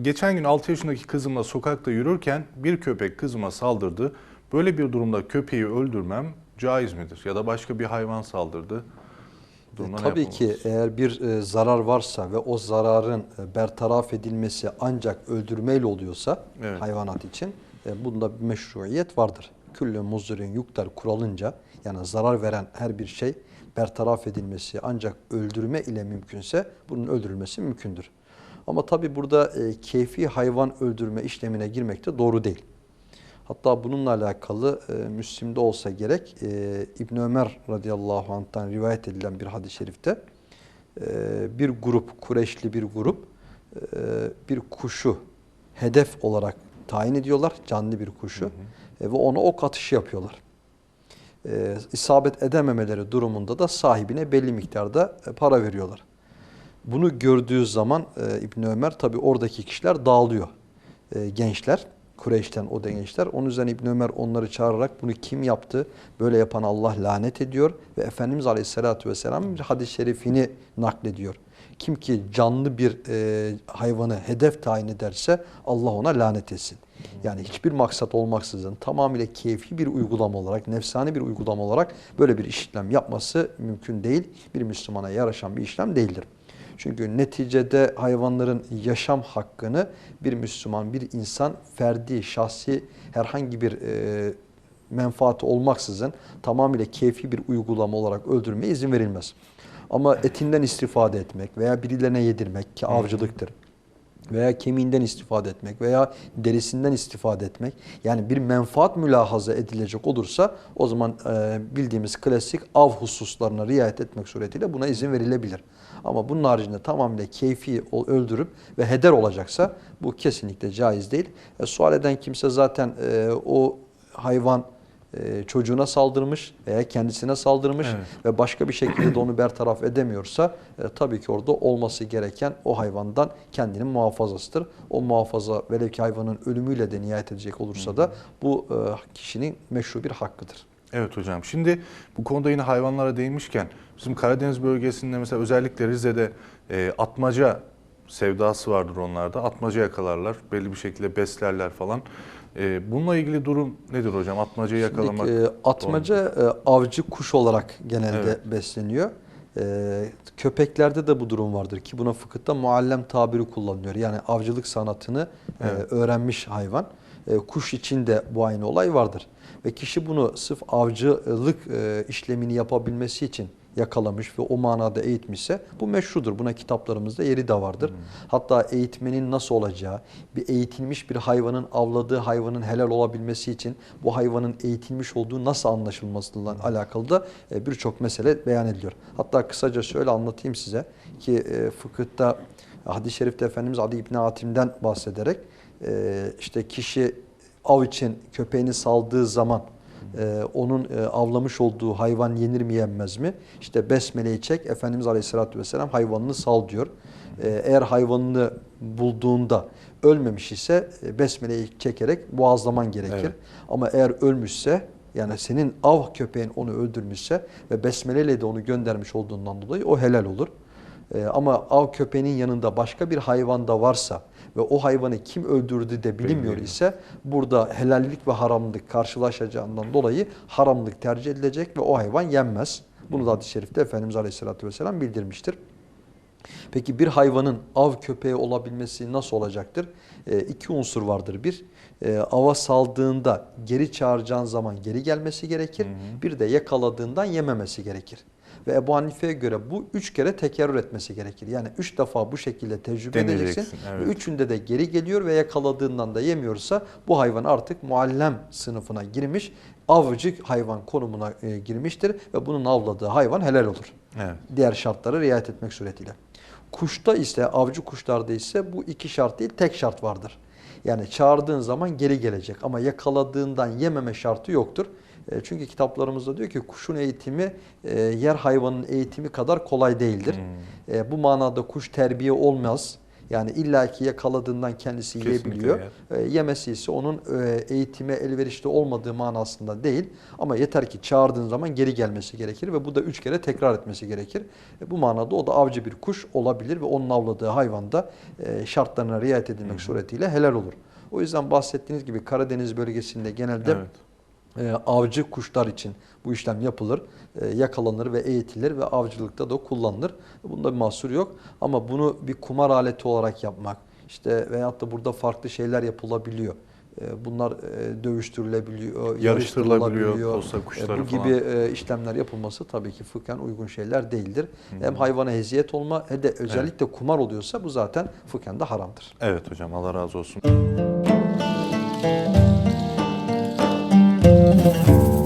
Geçen gün 6 yaşındaki kızımla sokakta yürürken bir köpek kızıma saldırdı. Böyle bir durumda köpeği öldürmem caiz midir? Ya da başka bir hayvan saldırdı. Durumda Tabii ki eğer bir e, zarar varsa ve o zararın e, bertaraf edilmesi ancak öldürmeyle oluyorsa Evet. hayvanat için e, bunda bir meşruiyet vardır. Küllü muzurin yuktar kuralınca yani zarar veren her bir şey bertaraf edilmesi ancak öldürme ile mümkünse bunun öldürülmesi mümkündür. Ama tabii burada e, keyfi hayvan öldürme işlemine girmek de doğru değil. Hatta bununla alakalı e, Müslim'de olsa gerek e, İbn Ömer radıyallahu anh'tan rivayet edilen bir hadis-i şerifte e, bir grup, Kureşli bir grup e, bir kuşu hedef olarak tayin ediyorlar, canlı bir kuşu E, ve ona ok atışı yapıyorlar. E, isabet edememeleri durumunda da sahibine belli miktarda e, para veriyorlar. Bunu gördüğü zaman e, İbn Ömer tabi oradaki kişiler dağılıyor. E, gençler, Kureyş'ten o gençler. Onun üzerine İbn Ömer onları çağırarak bunu kim yaptı? Böyle yapan Allah lanet ediyor ve Efendimiz Aleyhisselatü Vesselam bir hadis-i şerifini naklediyor. Kim ki canlı bir e, hayvanı hedef tayin ederse Allah ona lanet etsin. Yani hiçbir maksat olmaksızın tamamıyla keyfi bir uygulama olarak, nefsani bir uygulama olarak böyle bir işlem yapması mümkün değil. Bir Müslümana yaraşan bir işlem değildir. Çünkü neticede hayvanların yaşam hakkını bir Müslüman, bir insan ferdi, şahsi herhangi bir e, menfaati olmaksızın tamamıyla keyfi bir uygulama olarak öldürmeye izin verilmez. Ama etinden istifade etmek veya birilerine yedirmek ki avcılıktır veya kemiğinden istifade etmek veya derisinden istifade etmek yani bir menfaat mülahaza edilecek olursa o zaman e, bildiğimiz klasik av hususlarına riayet etmek suretiyle buna izin verilebilir. Ama bunun haricinde tamamıyla keyfi öldürüp ve heder olacaksa bu kesinlikle caiz değil. E, sual eden kimse zaten e, o hayvan e, çocuğuna saldırmış veya kendisine saldırmış Evet. ve başka bir şekilde de onu bertaraf edemiyorsa e, tabii ki orada olması gereken o hayvandan kendinin muhafazasıdır. O muhafaza velev ki hayvanın ölümüyle de nihayet edecek olursa da bu e, kişinin meşru bir hakkıdır. Evet hocam. Şimdi bu konuda yine hayvanlara değinmişken bizim Karadeniz bölgesinde mesela özellikle Rize'de e, atmaca sevdası vardır onlarda. Atmaca yakalarlar. Belli bir şekilde beslerler falan. E, bununla ilgili durum nedir hocam? Atmacayı yakalamak. Şimdi, e, atmaca e, avcı kuş olarak genelde Evet. besleniyor. E, köpeklerde de bu durum vardır ki buna fıkıhta muallem tabiri kullanılıyor. Yani avcılık sanatını Evet. öğrenmiş hayvan. Kuş için de bu aynı olay vardır. Ve kişi bunu sırf avcılık işlemini yapabilmesi için yakalamış ve o manada eğitmişse bu meşrudur. Buna kitaplarımızda yeri de vardır. Hatta eğitmenin nasıl olacağı, bir eğitilmiş bir hayvanın avladığı hayvanın helal olabilmesi için bu hayvanın eğitilmiş olduğu nasıl anlaşılmasıyla alakalı da e, birçok mesele beyan ediliyor. Hatta kısaca şöyle anlatayım size ki e, fıkıhta hadis-i şerifte Efendimiz Adi İbni Hatim'den bahsederek e, işte kişi av için köpeğini saldığı zaman e, onun e, avlamış olduğu hayvan yenir mi yenmez mi? İşte besmeleyi çek Efendimiz Aleyhisselatü Vesselam hayvanını sal diyor. E, eğer hayvanını bulduğunda ölmemiş ise e, besmeleyi çekerek boğazlaman gerekir. Evet. Ama eğer ölmüşse yani senin av köpeğin onu öldürmüşse ve besmeleyle de onu göndermiş olduğundan dolayı o helal olur. Ee, ama av köpeğinin yanında başka bir hayvan da varsa ve o hayvanı kim öldürdü de bilinmiyor ise burada helallik ve haramlık karşılaşacağından dolayı haramlık tercih edilecek ve o hayvan yenmez. Bunu da hadis-i şerifte Efendimiz Aleyhisselatü Vesselam bildirmiştir. Peki bir hayvanın av köpeği olabilmesi nasıl olacaktır? E, iki unsur vardır. Bir, e, ava saldığında geri çağıracağın zaman geri gelmesi gerekir. Bir de yakaladığından yememesi gerekir. Ve Ebu Hanife'ye göre bu üç kere tekerrür etmesi gerekir. Yani üç defa bu şekilde tecrübe Deneyeceksin, edeceksin. evet. Ve üçünde de geri geliyor ve yakaladığından da yemiyorsa bu hayvan artık muallem sınıfına girmiş, avcı hayvan konumuna e, girmiştir ve bunun avladığı hayvan helal olur Evet. diğer şartlara riayet etmek suretiyle. Kuşta ise, avcı kuşlarda ise bu iki şart değil, tek şart vardır. Yani çağırdığın zaman geri gelecek ama yakaladığından yememe şartı yoktur. E, Çünkü kitaplarımızda diyor ki kuşun eğitimi e, yer hayvanın eğitimi kadar kolay değildir. E, Bu manada kuş terbiye olmaz. Yani illaki yakaladığından kendisi Kesinlikle yiyebiliyor. yer. E, yemesi ise onun e, eğitime elverişli olmadığı manasında değil. Ama yeter ki çağırdığın zaman geri gelmesi gerekir ve bu da üç kere tekrar etmesi gerekir. E, bu manada o da avcı bir kuş olabilir ve onun avladığı hayvan da e, şartlarına riayet edilmek suretiyle helal olur. O yüzden bahsettiğiniz gibi Karadeniz bölgesinde genelde Evet. E, avcı kuşlar için bu işlem yapılır, e, yakalanır ve eğitilir ve avcılıkta da kullanılır. Bunda bir mahsur yok ama bunu bir kumar aleti olarak yapmak, işte veyahut da burada farklı şeyler yapılabiliyor. E, Bunlar e, dövüştürülebiliyor, Yarıştırılabiliyor, posta E, kuşları Bu gibi e, işlemler yapılması tabii ki fıkhen uygun şeyler değildir. Hem hayvana eziyet olma hem de özellikle kumar oluyorsa bu zaten fıkhen de haramdır. Evet hocam Allah razı olsun. Thank you.